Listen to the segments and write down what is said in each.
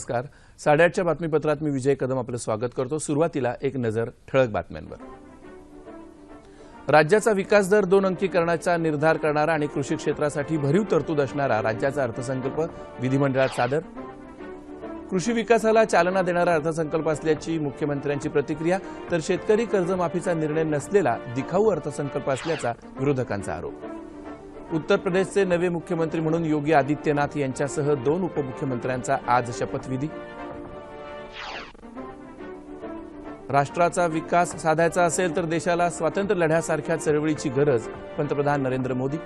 नमस्कार. साडेआठच्या बातमीपत्रात मी विजय कदम आपलं स्वागत करतो. सुरुवातीला एक नजर ठळक बातम्यांवर. राज्याचा विकास दर दोन अंकी करण्याचा निर्धार करणारा आणि कृषी क्षेत्रासाठी भरीव तरतूद असणारा राज्याचा अर्थसंकल्प विधिमंडळात सादर. कृषी विकासाला चालना देणारा अर्थसंकल्प असल्याची मुख्यमंत्र्यांची प्रतिक्रिया तर शेतकरी कर्जमाफीचा निर्णय नसलेला दिखाऊ अर्थसंकल्प असल्याचा विरोधकांचा आरोप. उत्तर प्रदेशचे नवे मुख्यमंत्री म्हणून योगी आदित्यनाथ यांच्यासह दोन उपमुख्यमंत्र्यांचा आज शपथविधी. राष्ट्राचा विकास साधायचा असेल तर देशाला स्वातंत्र्य लढ्यासारख्या चळवळीची गरज पंतप्रधान नरेंद्र मोदी.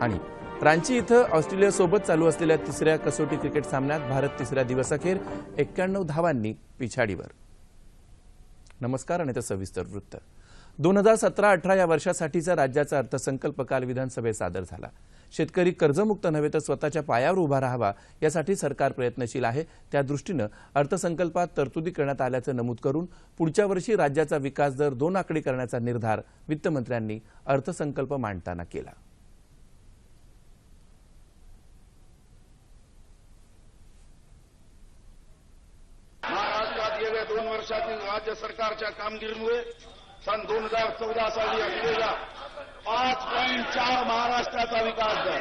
आणि रांची इथं ऑस्ट्रेलियासोबत चालू असलेल्या तिसऱ्या कसोटी क्रिकेट सामन्यात भारत तिसऱ्या दिवसाखेर एक्क्याण्णव धावांनी पिछाडीवर. नमस्कार आणि आता सविस्तर वृत्त. दोन हजार सतरा अठरा या वर्षासाठीचा राज्याचा अर्थसंकल्प काल विधानसभेत सादर झाला. शेतकरी कर्जमुक्त नव्हे तर स्वतःच्या पायावर उभा राहावा यासाठी सरकार प्रयत्नशील आहे. त्या दृष्टीनं अर्थसंकल्पात तरतुदी करण्यात आल्याचं नमूद करून पुढच्या वर्षी राज्याचा विकास दर दोन आकडी करण्याचा निर्धार वित्तमंत्र्यांनी अर्थसंकल्प मांडताना केला. महाराष्ट्रात गेल्या दोन वर्षातील राज्य सरकारच्या कामगिरीमुळे सन दोन हजार चौदा साली असलेला पाच पॉईंट चार महाराष्ट्राचा विकास दर.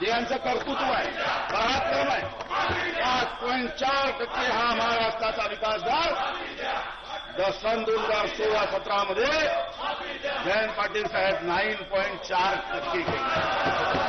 जे यांचं कर्तृत्व आहे पराक्रम आहे पाच पॉईंट चार टक्के हा महाराष्ट्राचा विकास दर. सन दोन हजार सोळा सतरामध्ये जयंत पाटील साहेब नाईन पॉईंट चार टक्के केले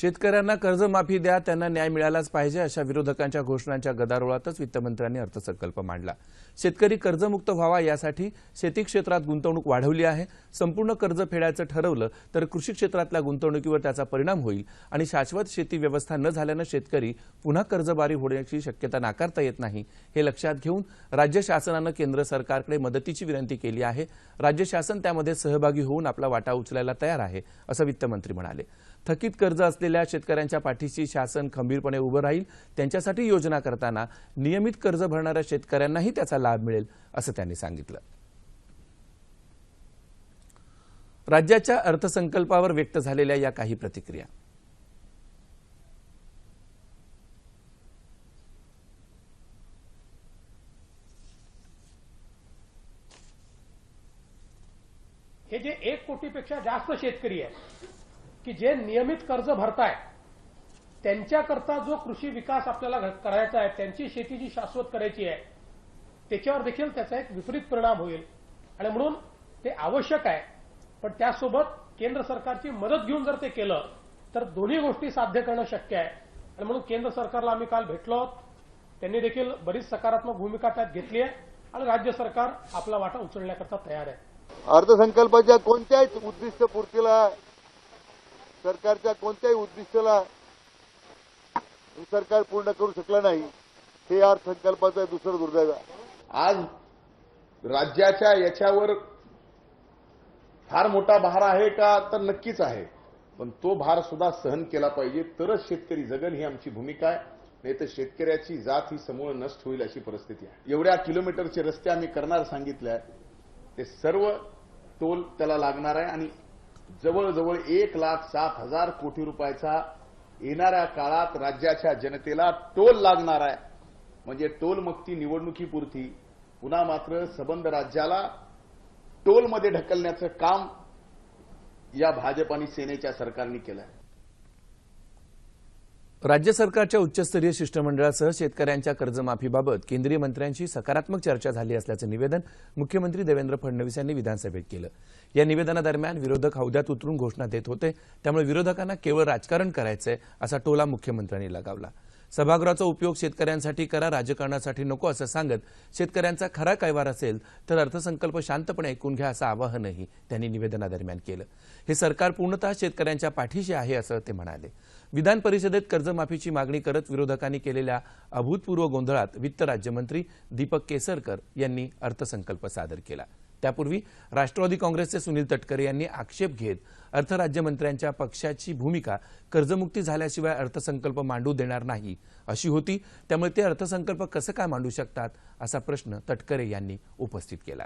शेतकऱ्यांना कर्जमाफी द्या त्यांना न्याय मिळालाच पाहिजे अशा विरोधकांच्या घोषणांच्या गदारोळातच वित्तमंत्र्यांनी अर्थसंकल्प मांडला. शेतकरी कर्जमुक्त व्हावा यासाठी शेती क्षेत्रात गुंतवणूक वाढवली आहे संपूर्ण कर्ज फेडायचं ठरवलं तर कृषी क्षेत्रातल्या गुंतवणुकीवर त्याचा परिणाम होईल आणि शाश्वत शेती व्यवस्था न झाल्यानं शेतकरी पुन्हा कर्जबारी होण्याची शक्यता नाकारता येत नाही हे लक्षात घेऊन राज्य शासनानं केंद्र सरकारकडे मदतीची विनंती केली आहे. राज्य शासन त्यामध्ये सहभागी होऊन आपला वाटा उचलायला तयार आहे असं वित्तमंत्री म्हणाले. थकीत कर्ज असलेल्या शेतकऱ्यांच्या पाठीशी शासन खंबीरपणे उभं राहील त्यांच्यासाठी योजना करताना नियमित कर्ज भरणाऱ्या शेतकऱ्यांनाही त्याचा लाभ मिळेल असं त्यांनी सांगितलं. राज्याच्या अर्थसंकल्पावर व्यक्त झालेल्या या काही प्रतिक्रिया. हे जे एक कोटीपेक्षा जास्त शेतकरी आहे की जे नियमित कर्ज भरताय त्यांच्याकरता जो कृषी विकास आपल्याला करायचा आहे त्यांची शेती जी शाश्वत करायची आहे त्याच्यावर देखील त्याचा एक विपरीत परिणाम होईल. आणि म्हणून ते आवश्यक आहे. पण त्यासोबत केंद्र सरकारची मदत घेऊन जर ते केलं तर दोन्ही गोष्टी साध्य करणं शक्य आहे. आणि म्हणून केंद्र सरकारला आम्ही काल भेटलो आहोत. त्यांनी देखील बरीच सकारात्मक भूमिका त्यात घेतली आहे. आणि राज्य सरकार आपला वाटा उचलण्याकरता तयार आहे. अर्थसंकल्पाच्या कोणत्याही उद्दिष्टपूर्तीला सरकारच्या कोणत्याही उद्दिष्टाला सरकार पूर्ण करू शकलं नाही हे अर्थसंकल्पाचं दुसरं दुर्दैव आज राज्याच्या याच्यावर फार मोठा भार आहे का तर नक्कीच आहे पण तो भार सुद्धा सहन केला पाहिजे. तरच शेतकरी जगन ही आमची भूमिका आहे नाही तर शेतकऱ्याची जात ही समूळ नष्ट होईल अशी परिस्थिती आहे. एवढ्या किलोमीटरचे रस्ते आम्ही करणार सांगितले आहे ते सर्व टोल त्याला लागणार आहे आणि जवळजवळ एक लाख सात हजार कोटी रुपयाचा येणाऱ्या काळात राज्याच्या जनतेला टोल लागणार आहे. म्हणजे टोलमुक्ती निवडणुकीपुरती पुन्हा मात्र सबंध राज्याला टोलमध्ये ढकलण्याचं काम या भाजप आणि सेनेच्या सरकारने केलं आहे राज्य सरकारच्या उच्चस्तरीय शिष्टमंडळासह शेतकऱ्यांच्या कर्जमाफीबाबत केंद्रीय मंत्र्यांशी सकारात्मक चर्चा झाली असल्याचं निवेदन मुख्यमंत्री देवेंद्र फडणवीस यांनी विधानसभेत केलं. या निवेदनादरम्यान विरोधक हौद्यात उतरून घोषणा देत होते. त्यामुळे विरोधकांना केवळ राजकारण करायचंय असा टोला मुख्यमंत्र्यांनी लगावला. सभागृहाचा उपयोग शेतकऱ्यांसाठी करा राजकारणासाठी नको असं सांगत शेतकऱ्यांचा खरा कैवार असेल तर अर्थसंकल्प शांतपणे ऐकून घ्या असं आवाहनही त्यांनी निवेदनादरम्यान केलं. हे सरकार पूर्णतः शेतकऱ्यांच्या पाठीशी आहे असं ते म्हणाले. विधान परिषदेत कर्जमाफीची मागणी करत विरोधकांनी केलेल्या अभूतपूर्व गोंधळात वित्त राज्यमंत्री दीपक केसरकर यांनी अर्थसंकल्प सादर केला. त्यापूर्वी राष्ट्रवादी काँग्रेसचे सुनील तटकरे यांनी आक्षेप घेत अर्थराज्यमंत्र्यांच्या पक्षाची भूमिका कर्जमुक्ती झाल्याशिवाय अर्थसंकल्प मांडू देणार नाही अशी होती. त्यामुळे ते अर्थसंकल्प कसं काय मांडू शकतात असा प्रश्न तटकरे यांनी उपस्थित केला.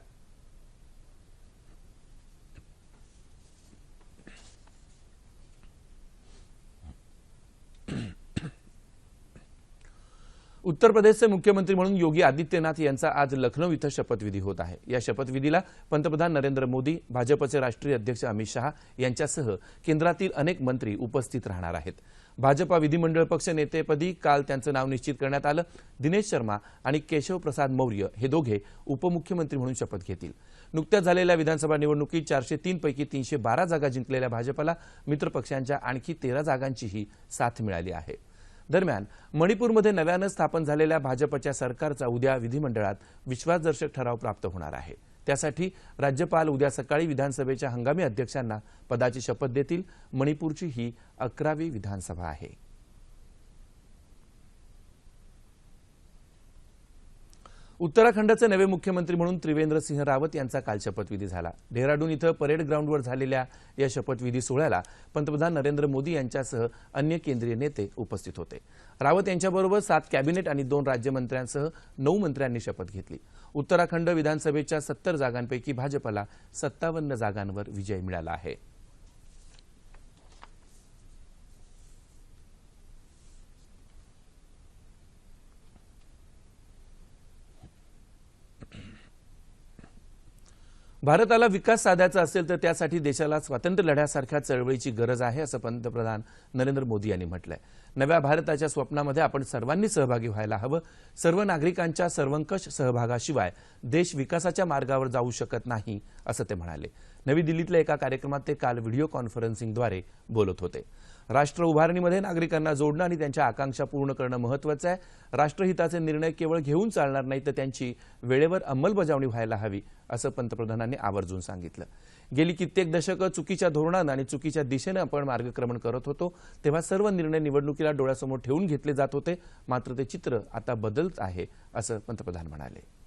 उत्तर प्रदेशचे मुख्यमंत्री म्हणून योगी आदित्यनाथ यांचा आज लखनौ इथं शपथविधी होत आहे. या शपथविधीला पंतप्रधान नरेंद्र मोदी भाजपचे राष्ट्रीय अध्यक्ष अमित शहा यांच्यासह केंद्रातील अनेक मंत्री उपस्थित राहणार आहेत. भाजपा विधिमंडळ पक्ष नेतेपदी काल त्यांचं नाव निश्चित करण्यात आलं. दिनेश शर्मा आणि केशव प्रसाद मौर्य हे दोघे उपमुख्यमंत्री म्हणून शपथ घेतील. नुकत्याच झालेल्या विधानसभा निवडणुकीत चारशे तीनपैकी तीनशे बारा जागा जिंकलेल्या भाजपला मित्रपक्षांच्या आणखी तेरा जागांचीही साथ मिळाली आहे. दरम्यान मणिपूरमध्ये नव्यानं स्थापन झालेल्या भाजपच्या सरकारचा उद्या विधिमंडळात विश्वासदर्शक ठराव प्राप्त होणार आहे. त्यासाठी राज्यपाल उद्या सकाळी विधानसभेच्या हंगामी अध्यक्षांना पदाची शपथ देतील. मणिपूरची ही अकरावी विधानसभा आहे. उत्तराखंडचे नवे मुख्यमंत्री म्हणून त्रिवेंद्र सिंह रावत यांचा काल शपथविधी झाला. डेहराडून इथं परेड ग्राउंडवर झालेल्या या शपथविधी सोहळ्याला पंतप्रधान नरेंद्र मोदी यांच्यासह अन्य केंद्रीय नेते उपस्थित होते. रावत यांच्याबरोबर सात कॅबिनेट आणि दोन राज्यमंत्र्यांसह नऊ मंत्र्यांनी शपथ घेतली. उत्तराखंड विधानसभेच्या सत्तर जागांपैकी भाजपला सत्तावन्न जागांवर विजय मिळाला आहे. भारताला विकास साधायचा असेल तर त्यासाठी देशाला स्वातंत्र्य लढ्यासारख्या चळवळीची गरज आहे असं पंतप्रधान नरेंद्र मोदी यांनी म्हटलंय. नव्या भारताच्या स्वप्नामध्ये आपण सर्वांनी सहभागी व्हायला हवं. सर्व नागरिकांच्या सर्वंकष सहभागाशिवाय देश विकासाच्या मार्गावर जाऊ शकत नाही असं ते म्हणाले. नवी दिल्लीतल्या एका कार्यक्रमात ते काल व्हिडिओ कॉन्फरन्सिंगद्वारे बोलत होते. राष्ट्र उभारणीमध्ये नागरिकांना जोडणं आणि त्यांच्या आकांक्षा पूर्ण करणं महत्वाचं आहे. राष्ट्रहिताचे निर्णय केवळ घेऊन चालणार नाही तर त्यांची वेळेवर अंमलबजावणी व्हायला हवी असं पंतप्रधानांनी आवर्जून सांगितलं. गेली कित्येक दशकं चुकीच्या धोरणानं आणि चुकीच्या दिशेनं आपण मार्गक्रमण करत होतो तेव्हा सर्व निर्णय निवडणुकीला डोळ्यासमोर ठेवून घेतले जात होते. मात्र ते चित्र आता बदलत आहे असं पंतप्रधान म्हणाले.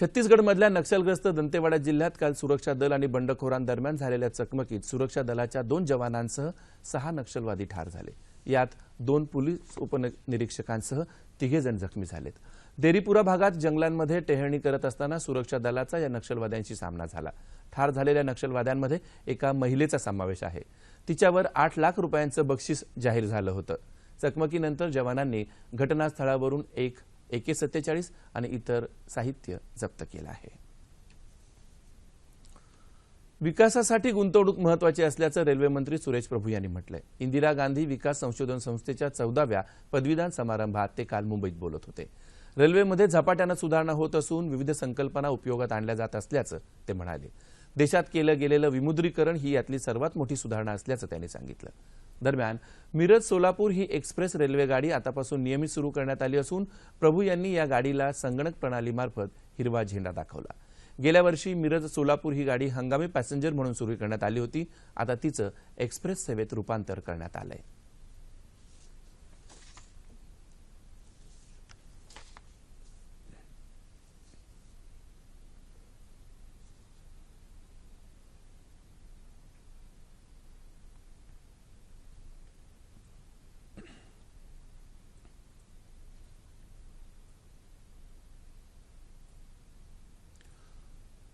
छत्तीसगडमधल्या नक्षलग्रस्त दंतेवाडा जिल्ह्यात काल सुरक्षा दल आणि बंडखोरांदरम्यान झालेल्या चकमकीत सुरक्षा दलाच्या दोन जवानांसह सहा नक्षलवादी ठार झाले. यात दोन पोलीस उपनिरीक्षकांसह तिघेजण जखमी झालेत. देरीपुरा भागात जंगलांमध्ये टेहळणी करत असताना सुरक्षा दलाचा या नक्षलवाद्यांशी सामना झाला. ठार झालेल्या नक्षलवाद्यांमध्ये एका महिलेचा समावेश आहे. तिच्यावर आठ लाख रुपयांचं बक्षीस जाहीर झालं होतं. चकमकीनंतर जवानांनी घटनास्थळावरून एक एके सत्तेचाळीस आणि इतर साहित्य जप्त केलं आहे. विकासासाठी गुंतवणूक महत्वाची असल्याचं रेल्वे मंत्री सुरेश प्रभू यांनी म्हटलंय. इंदिरा गांधी विकास संशोधन संस्थेच्या चौदाव्या पदवीदान समारंभात ते काल मुंबईत बोलत होते. रेल्वेमध्ये झपाट्यानं सुधारणा होत असून विविध संकल्पना उपयोगात आणल्या जात असल्याचं ते म्हणाले. देशात केलं गेलेलं विमुद्रीकरण ही यातली सर्वात मोठी सुधारणा असल्याचं त्यांनी सांगितलं. दरम्यान मिरज सोलापूर ही एक्सप्रेस रेल्वे गाडी आतापासून नियमित सुरू करण्यात आली असून प्रभू यांनी या गाडीला संगणक प्रणालीमार्फत हिरवा झेंडा दाखवला. गेल्या वर्षी मिरज सोलापूर ही गाडी हंगामी पॅसेंजर म्हणून सुरू करण्यात आली होती. आता तिचं एक्सप्रेस सेवेत रूपांतर करण्यात आलं आहे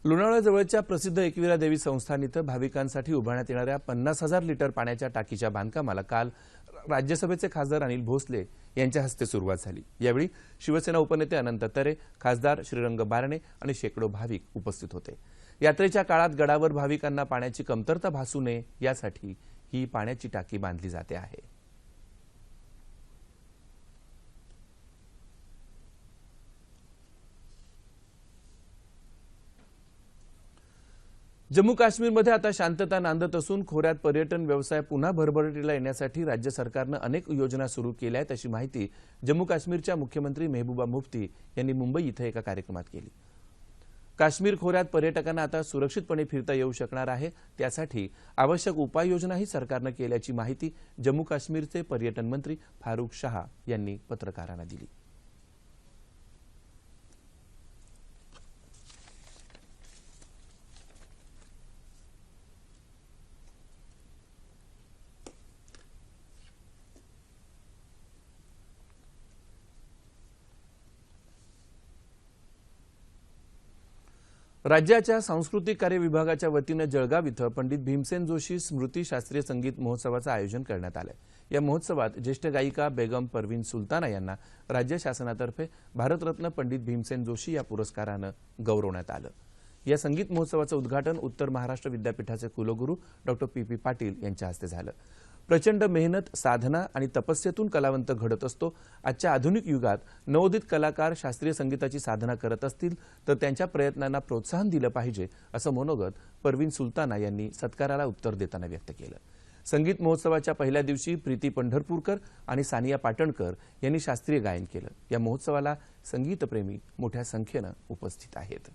लोणावळ्याजवळच्या प्रसिद्ध एकविरा देवी संस्थान इथं भाविकांसाठी उभारण्यात येणाऱ्या पन्नास हजार लिटर पाण्याच्या टाकीच्या बांधकामाला काल राज्यसभेचे खासदार अनिल भोसले यांच्या हस्ते सुरुवात झाली. यावेळी शिवसेना उपनेते अनंत तरे खासदार श्रीरंग बारणे आणि शेकडो भाविक उपस्थित होते. यात्रेच्या काळात गडावर भाविकांना पाण्याची कमतरता भासू नये यासाठी ही पाण्याची टाकी बांधली जाते आहे. जम्मू काश्मीरमध्ये आता शांतता नांदत असून खोऱ्यात पर्यटन व्यवसाय पुन्हा भरभराटीला येण्यासाठी राज्य सरकारनं अनेक योजना सुरू केल्या आहेत अशी माहिती जम्मू काश्मीरच्या मुख्यमंत्री मेहबूबा मुफ्ती यांनी मुंबई इथं एका कार्यक्रमात केली. काश्मीर खोऱ्यात पर्यटकांना आता सुरक्षितपणे फिरता येऊ शकणार आहे त्यासाठी आवश्यक उपाययोजनाही सरकारनं केल्याची माहिती जम्मू काश्मीरचे पर्यटन मंत्री फारुख शहा यांनी पत्रकारांना दिली. राज्याच्या सांस्कृतिक कार्य विभागाच्या वतीनं जळगाव इथं पंडित भीमसेन जोशी स्मृती शास्त्रीय संगीत महोत्सवाचं आयोजन करण्यात आलं. या महोत्सवात ज्येष्ठ गायिका बेगम परवीन सुलताना यांना राज्य शासनातर्फे भारतरत्न पंडित भीमसेन जोशी या पुरस्कारानं गौरवण्यात आलं. या संगीत महोत्सवाचं उद्घाटन उत्तर महाराष्ट्र विद्यापीठाचे कुलगुरू डॉक्टर पी पी पाटील यांच्या हस्ते झालं. प्रचंड मेहनत साधना आणि तपस्येतून कलावंत घडत असतो. आजच्या आधुनिक युगात नवोदित कलाकार शास्त्रीय संगीताची साधना करत असतील तर त्यांच्या प्रयत्नांना प्रोत्साहन दिलं पाहिजे असं मनोगत परवीन सुलताना यांनी सत्काराला उत्तर देताना व्यक्त केलं. संगीत महोत्सवाच्या पहिल्या दिवशी प्रीती पंढरपूरकर आणि सानिया पाटणकर यांनी शास्त्रीय गायन केलं. या महोत्सवाला संगीतप्रेमी मोठ्या संख्येनं उपस्थित आहेत.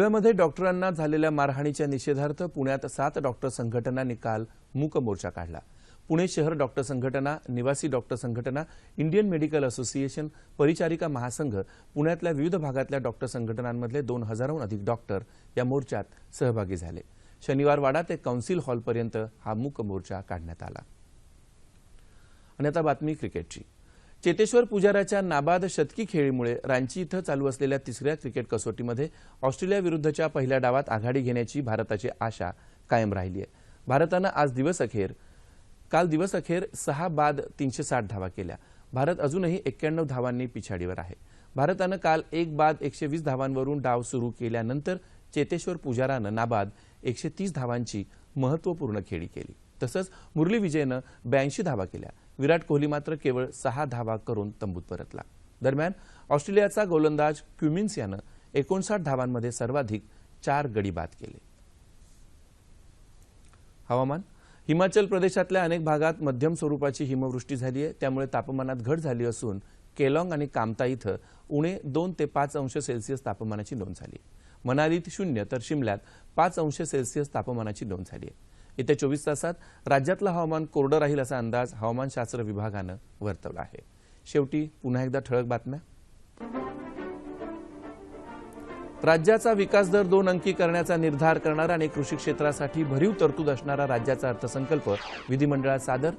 धुळ्यामध्ये डॉक्टरांना झालेल्या मारहाणीच्या निषेधार्थ पुण्यात सात डॉक्टर संघटनांनी काल मूक मोर्चा काढला. पुणे शहर डॉक्टर संघटना निवासी डॉक्टर संघटना इंडियन मेडिकल असोसिएशन परिचारिका महासंघ पुण्यातल्या विविध भागातल्या डॉक्टर संघटनांमधले दोन हजारहून अधिक डॉक्टर या मोर्चात सहभागी झाले. शनिवारवाडा ते कौन्सिल हॉलपर्यंत हा मूक मोर्चा काढण्यात आला. आणि आता बातमी क्रिकेटची. चेतेश्वर पुजाराच्या नाबाद शतकी खेळीमुळे रांची इथं चालू असलेल्या तिसऱ्या क्रिकेट कसोटीमध्ये ऑस्ट्रेलिया विरुद्धच्या पहिल्या डावात आघाडी घेण्याची भारताची आशा कायम राहिली आहे भारतानं आज दिवस अखेर काल दिवस अखेर सहा बाद तीनशे साठ धावा केल्या. भारत अजूनही एक्क्याण्णव धावांनी पिछाडीवर आहे. भारतानं काल एक बाद एकशे वीस धावांवरून डाव सुरू केल्यानंतर चेतेश्वर पुजारानं नाबाद एकशे तीस धावांची महत्त्वपूर्ण खेळी केली. तसंच मुरली विजयनं ब्याऐंशी धावा केल्या. विराट कोहली मात्र केवळ सहा धावा करून तंबूत परतला. दरम्यान ऑस्ट्रेलियाचा गोलंदाज क्युमिन्स यानं एकोणसाठ धावांमध्ये सर्वाधिक चार गडी बाद केले. हवामान. हिमाचल प्रदेशातल्या अनेक भागात मध्यम स्वरूपाची हिमवृष्टी झाली आहे त्यामुळे तापमानात घट झाली असून केलॉंग आणि कामता इथं उणे दोन ते पाच अंश सेल्सिअस तापमानाची नोंद झाली. मनालीत शून्य तर शिमल्यात पाच अंश सेल्सिअस तापमानाची नोंद झाली आहे येत्या चोवीस तासात राज्यातलं हवामान कोरडं राहील असा अंदाज हवामानशास्त्र विभागानं वर्तवला आहे. शेवटी पुन्हा एकदा ठळक बातम्या. राज्याचा विकास दर दोन अंकी करण्याचा निर्धार करणारा आणि कृषी क्षेत्रासाठी भरीव तरतूद असणारा राज्याचा अर्थसंकल्प विधिमंडळात सादर.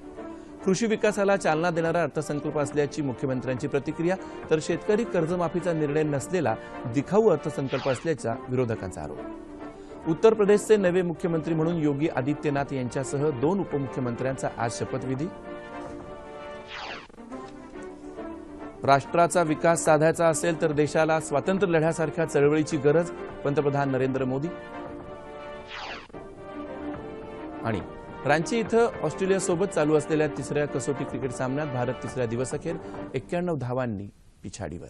कृषी विकासाला चालना देणारा अर्थसंकल्प असल्याची मुख्यमंत्र्यांची प्रतिक्रिया तर शेतकरी कर्जमाफीचा निर्णय नसलेला दिखाऊ अर्थसंकल्प असल्याचा विरोधकांचा आरोप. उत्तर प्रदेशचे नवे मुख्यमंत्री म्हणून योगी आदित्यनाथ यांच्यासह दोन उपमुख्यमंत्र्यांचा आज शपथविधी. राष्ट्राचा विकास साधायचा असेल तर देशाला स्वातंत्र्य लढ्यासारख्या चळवळीची गरज पंतप्रधान नरेंद्र मोदी. आणि रांची इथं ऑस्ट्रेलियासोबत चालू असलेल्या तिसऱ्या कसोटी क्रिकेट सामन्यात भारत तिसऱ्या दिवसअखेर एक्क्याण्णव धावांनी पिछाडीवर.